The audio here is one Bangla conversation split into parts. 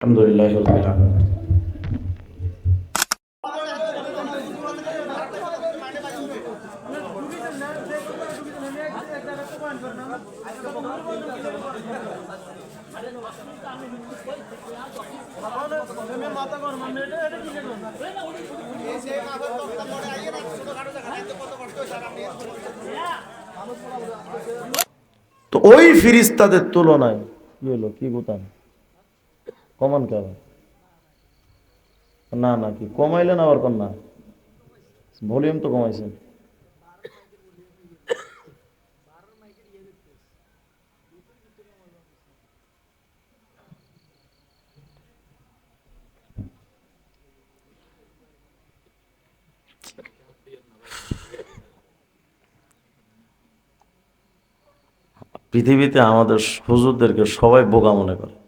আলহামদুলিল্লাহ তো ওই ফিরিস্তাদের তুলনায় কি হলো কি বোতাম? কমান কেন? না না, কি? কমাইলেন আবার কোন না? ভলিউম তো কমাইছেন। পৃথিবীতে আমাদের হুজুরদেরকে সবাই বোকা মনে করে।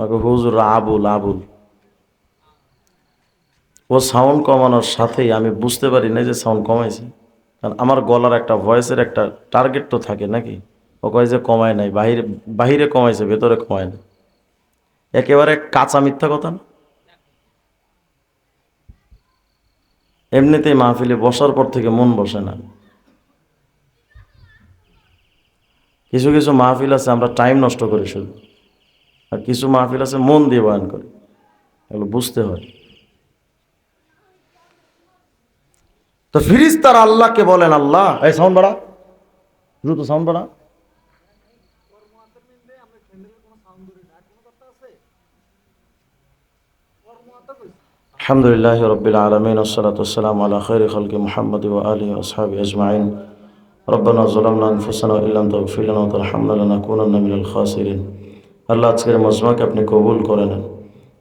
আমাকে হুজুর আবুল আবুল। ও সাউন্ড কমানোর সাথেই আমি বুঝতে পারি না যে সাউন্ড কমাইছে। কারণ আমার গলার একটা ভয়েসের একটা টার্গেট তো থাকে নাকি? ও কয় যে কমায় নাই, বাহিরে বাহিরে কমাইছে, ভেতরে কমায় না একেবারে কাঁচা মিথ্যা কথা না? এমনিতেই মাহফিলে বসার পর থেকে মন বসে না। কিছু কিছু মাহফিল আছে, আমরা টাইম নষ্ট করি শুধু। আর কিছু মাহফিল আছে মন দিয়ে বয়ান করি এগুলো বুঝতে হয় তো ফিরিস্তার আল্লাহকে বলেন আল্লাহ এই সাউন্ড বাড়া দ্রুত সাউন্ড বাড়া الحمد لله رب العالمين والصلاة والسلام على خير خلق محمد وآله وأصحابه أجمعين ربنا ظلمنا أنفسنا وإن لم تغفر لنا وترحمنا لنكونن من الخاسرين আল্লাহ আজকের মজমাকে আপনি কবুল করে নেন।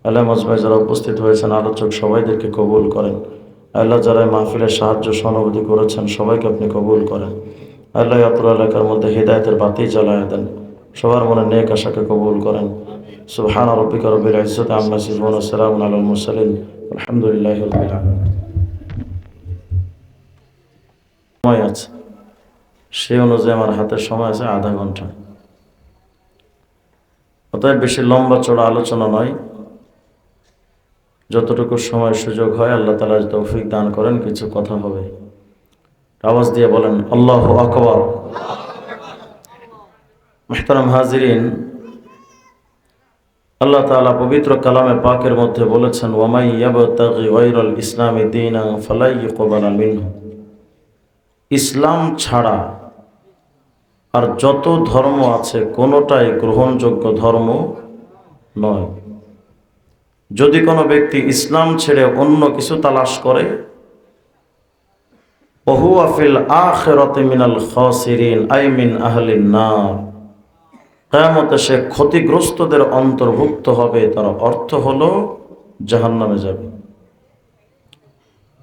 আল্লাহ মজমায় যারা উপস্থিত হয়েছেন, আলোচক সবাইদেরকে কবুল করেন। আল্লাহ যারা মাহফিলের সাহায্য, সহানুভূতি করেছেন, সবাইকে আপনি কবুল করেন। আল্লাহ অপর এলাকার মধ্যে হৃদায়তের বাতি জ্বালায় দেন। সবার মনে নেক আশাকে কবুল করেন। সুবহান রব্বিকা রব্বিল ইজ্জতি আম্মা ওয়া সালামুন আলাল মুরসালিন। আলহামদুলিল্লাহি সময় আছে। সেই অনুযায়ী আমার হাতে সময় আছে আধা ঘণ্টা। অতএব বেশি লম্বা চড়া আলোচনা নয়। যতটুকু সময় সুযোগ হয়, আল্লাহ তালা তৌফিক দান করেন, কিছু কথা হবে। আওয়াজ দিয়ে বলেন, আল্লাহ আকবর। মেহতারাম হাজিরিন, আল্লাহ তাআলা পবিত্র কালামে পাকের মধ্যে বলেছেন, ওয়ামাই ইয়াবতাগি গায়রাল ইসলামি ফালাই মিনহু। ইসলাম ছাড়া আর যত ধর্ম আছে, কোনোটাই গ্রহণযোগ্য ধর্ম নয়। যদি কোনো ব্যক্তি ইসলাম ছেড়ে অন্য কিছু তালাশ করে বহু আফিল আখেরতে মিনাল খসিরিন, আই মিন আহলিন নার। কেয়ামতে সে ক্ষতিগ্রস্তদের অন্তর্ভুক্ত হবে, তার অর্থ হলো জাহান্নামে যাবে।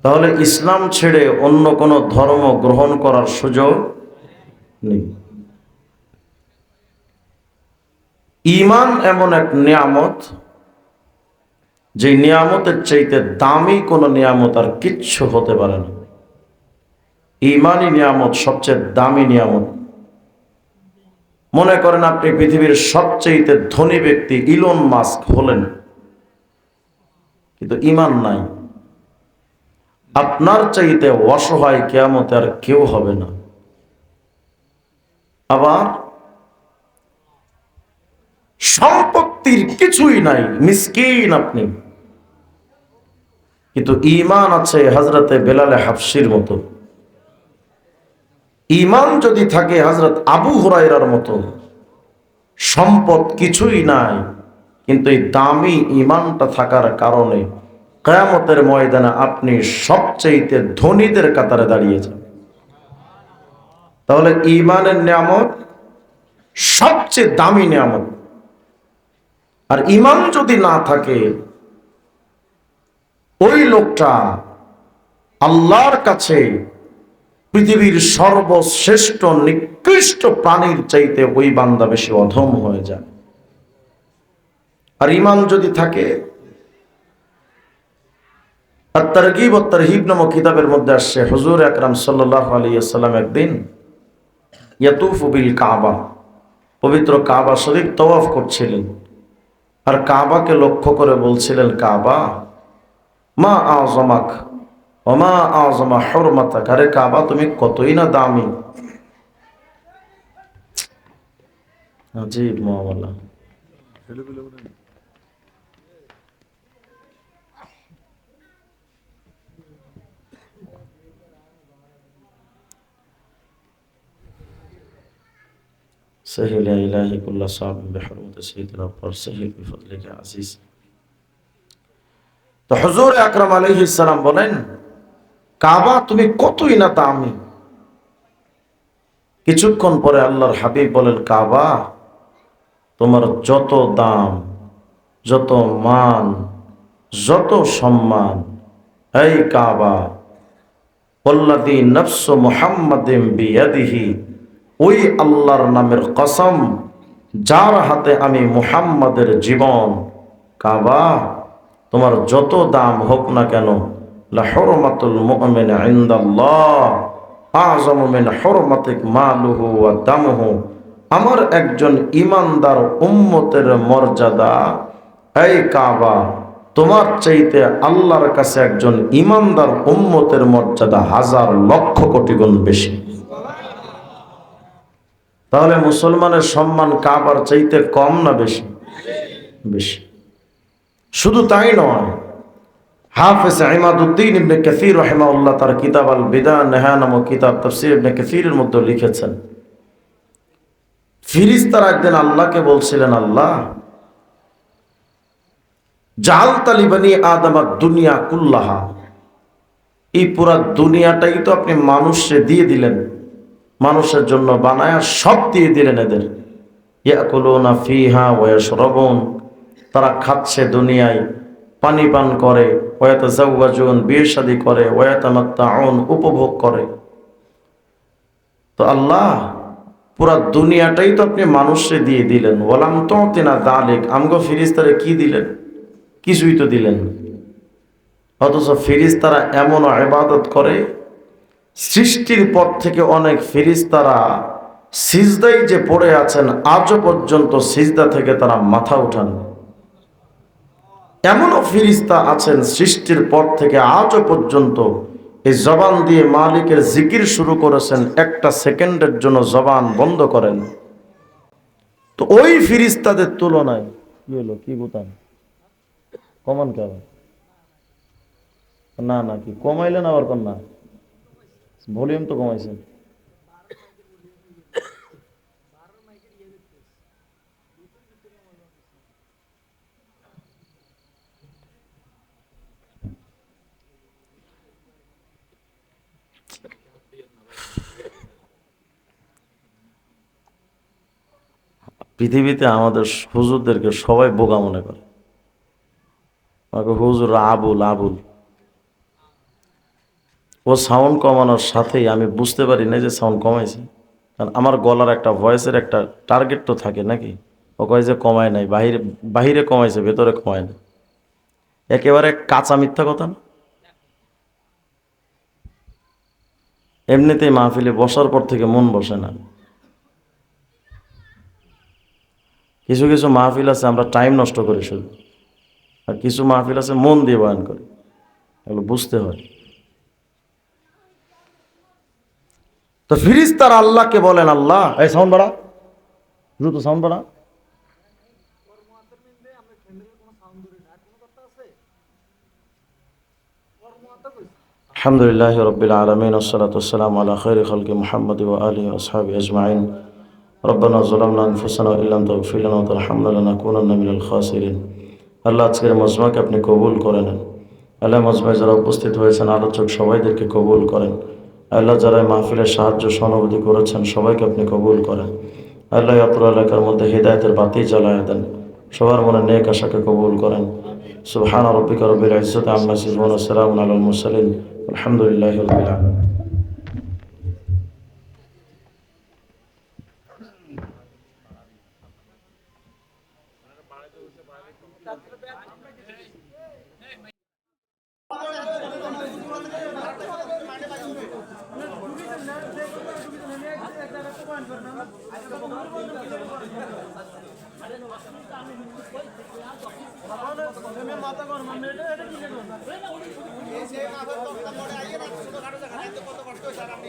তাহলে ইসলাম ছেড়ে অন্য কোনো ধর্ম গ্রহণ করার সুযোগ নেই। ইমান এমন এক নিয়ামত, যে নিয়ামতের চাইতে দামি কোনো নিয়ামত আর কিচ্ছু হতে পারে না। ইমানই নিয়ামত, সবচেয়ে দামি নিয়ামত। মনে করেন আপনি পৃথিবীর সবচেয়ে ধনী ব্যক্তি ইলন মাস্ক হলেন। কিন্তু ইমান নাই। আপনার চাইতে অসহায় কেয়ামতে আর কেউ হবে না। আবার সম্পত্তির কিছুই নাই। মিসকিন আপনি। কিন্তু ইমান আছে হজরতে বেলালে হাফসির মতো। ইমান যদি থাকে হজরত আবু হরাইরার মতো। সম্পদ কিছুই নাই, কিন্তু এই দামি ইমানটা থাকার কারণে কেয়ামতের ময়দানে আপনি সবচেয়ে ধনীদের কাতারে দাঁড়িয়েছেন তাহলে ইমানের নিয়ামত সবচেয়ে দামি নিয়ামত আর ইমান যদি না থাকে, ওই লোকটা আল্লাহর কাছে পৃথিবীর সর্বশ্রেষ্ঠ নিকৃষ্ট প্রাণীর চাইতে ওই বান্দা বেশি অধম হয়ে যায়। আর ইমান যদি থাকে, আর তারগিব তারহিব নামক কিতাবের মধ্যে আসছে, হুজুর আকরাম সাল্লাহ আলিয়াল্লাম একদিন ইয়াতুফ বিল কাবা, পবিত্র কাবা শরীফ তওয়াফ করছিলেন। আর কাবাকে লক্ষ্য করে বলছিলেন, কাবা, মা আজমাক অমা আজমা হরমাতা আরে কাবা, তুমি কতই না দামি। আজীব মামলা سهل يا إلهي كل صعب بحرمة سيدنا الأبرار سهل بفضلك يا عزيز তো হুজুর আকরাম আলাইহিস সালাম বলেন কাবা তুমি কতই না দামি কিছুক্ষণ পরে আল্লাহর হাবিব বলেন কাবা তোমার যত দাম যত মান যত সম্মান এই কাবা পল্লাদি নফস মুহাম্মাদিম বিয়াদিহি ওই আল্লাহর নামের কসম, যার হাতে আমি মুহাম্মাদের জীবন, কাবা, তোমার যত দাম হোক না কেন আমার একজন ইমানদার উম্মতের মর্যাদা, এই কাবা, তোমার চাইতে আল্লাহর কাছে একজন ইমানদার উম্মতের মর্যাদা হাজার লক্ষ কোটি গুণ বেশি। তাহলে মুসলমানের সম্মান কাবার চাইতে কম না বেশি? বেশি। শুধু তাই নয়, হাফেজ ইমাদুদ্দিন ইবনে কাসির রহিমাউল্লাহ তার কিতাব আল বিদা নেহা নামক কিতাব তফসির ইবনে কাসিরের মধ্যে লিখেছেন, ফিরিস্তারা একদিন আল্লাহকে বলছিলেন, আল্লাহ জাল তালিবানি আদামা দুনিয়া কুল্লাহা। এই পুরা দুনিয়াটাই তো আপনি মানুষে দিয়ে দিলেন। মানুষের জন্য বানায়া সব দিয়ে দিলেন এদের। ইয়াকুলুনা ফিহা ওয়াশরাবুন তারা খাচ্ছে দুনিয়ায়, পানি পান করে ওয়াতা জাওয়াজুন বিয়ে শাদী করে ওয়াতামাত্তাউন উপভোগ করে। তো আল্লাহ পুরা দুনিয়াটাই তো আপনি মানুষে দিয়ে দিলেন। ওলাম তো তেনা দালিক, আমগো ফিরিস্তারে কি দিলেন? কিছুই তো দিলেন। অথচ ফিরিস্তারা এমন ইবাদত করে সৃষ্টির পর থেকে অনেক ফিরিস্তারা সিজদাই যে পড়ে আছেন, আজও পর্যন্ত সিজদা থেকে তারা মাথা উঠান। এমনও ফিরিস্তা আছেন সৃষ্টির পর থেকে আজও পর্যন্ত। এই জবান দিয়ে মালিকের জিকির শুরু করেছেন, একটা সেকেন্ডের জন্য জবান বন্ধ করেন। তো ওই ফিরিস্তাদের তুলনায়, কি হলো, কি বুতান কমান কেমন না না, কি কমাইলেন আবার কোন না? ভলিউম তো কমাইছেন পৃথিবীতে আমাদের হুজুরদেরকে সবাই বোকা মনে করে। হুজুর আবুল আবুল। ও সাউন্ড কমানোর সাথেই আমি বুঝতে পারি না যে সাউন্ড কমাইছে। কারণ আমার গলার একটা ভয়েসের একটা টার্গেট তো থাকে নাকি? ও কয় যে কমায় নাই, বাহিরে বাহিরে কমাইছে, ভেতরে কমায় না একেবারে কাঁচা মিথ্যা কথা না? এমনিতেই মাহফিলে বসার পর থেকে মন বসে না। কিছু কিছু মাহফিল আছে, আমরা টাইম নষ্ট করি শুধু। আর কিছু মাহফিল আছে, মন দিয়ে বয়ান করি। এগুলো বুঝতে হয়। তো ফিরিজ তার আল্লাহকে বলেন, আল্লাহ, এই সাউন্ড বাড়া, দ্রুত সাউন্ড বাড়া। আলহামদুলিল্লাহ রবিল আলমিন ওসলাতাম আল্লাহ খৈর খলকি মোহাম্মদ আলী ওসহাবি আজমাইন। রব্বানা জলামনা ফুসানা ইল্লাম তফিলানা আলহামদুলিল্লাহ কুনান্না মিনাল খাসিরিন। আল্লাহ, আজকের মজমাকে আপনি কবুল করে নেন। আল্লাহ, মজমায় যারা উপস্থিত হয়েছেন, আলোচক সবাইদেরকে কবুল করেন। আল্লাহ যারা মাহফিলের সাহায্য, সহানুভূতি করেছেন, সবাইকে আপনি কবুল করেন। আল্লাহ অপর এলাকার মধ্যে হৃদায়তের বাতি জ্বালায় দেন। সবার মনে নেক আশাকে কবুল করেন। সুবহান রব্বিকা রব্বিল ইজ্জতি আম্মা ইয়াসিফুন ওয়া সালামুন আলহামদুলিল্লাহি মাথা গরম আমি এটা এটা কিনে গরম এই যে মাথা তক্তা পড়ে আইয়ে না শুধু কাটো জায়গা এত কত কষ্ট হয়েছে আর আপনি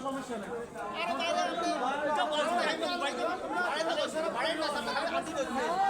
সমস্যা নেই আরে দাদা আপনি ভাড়া না ভাড়া না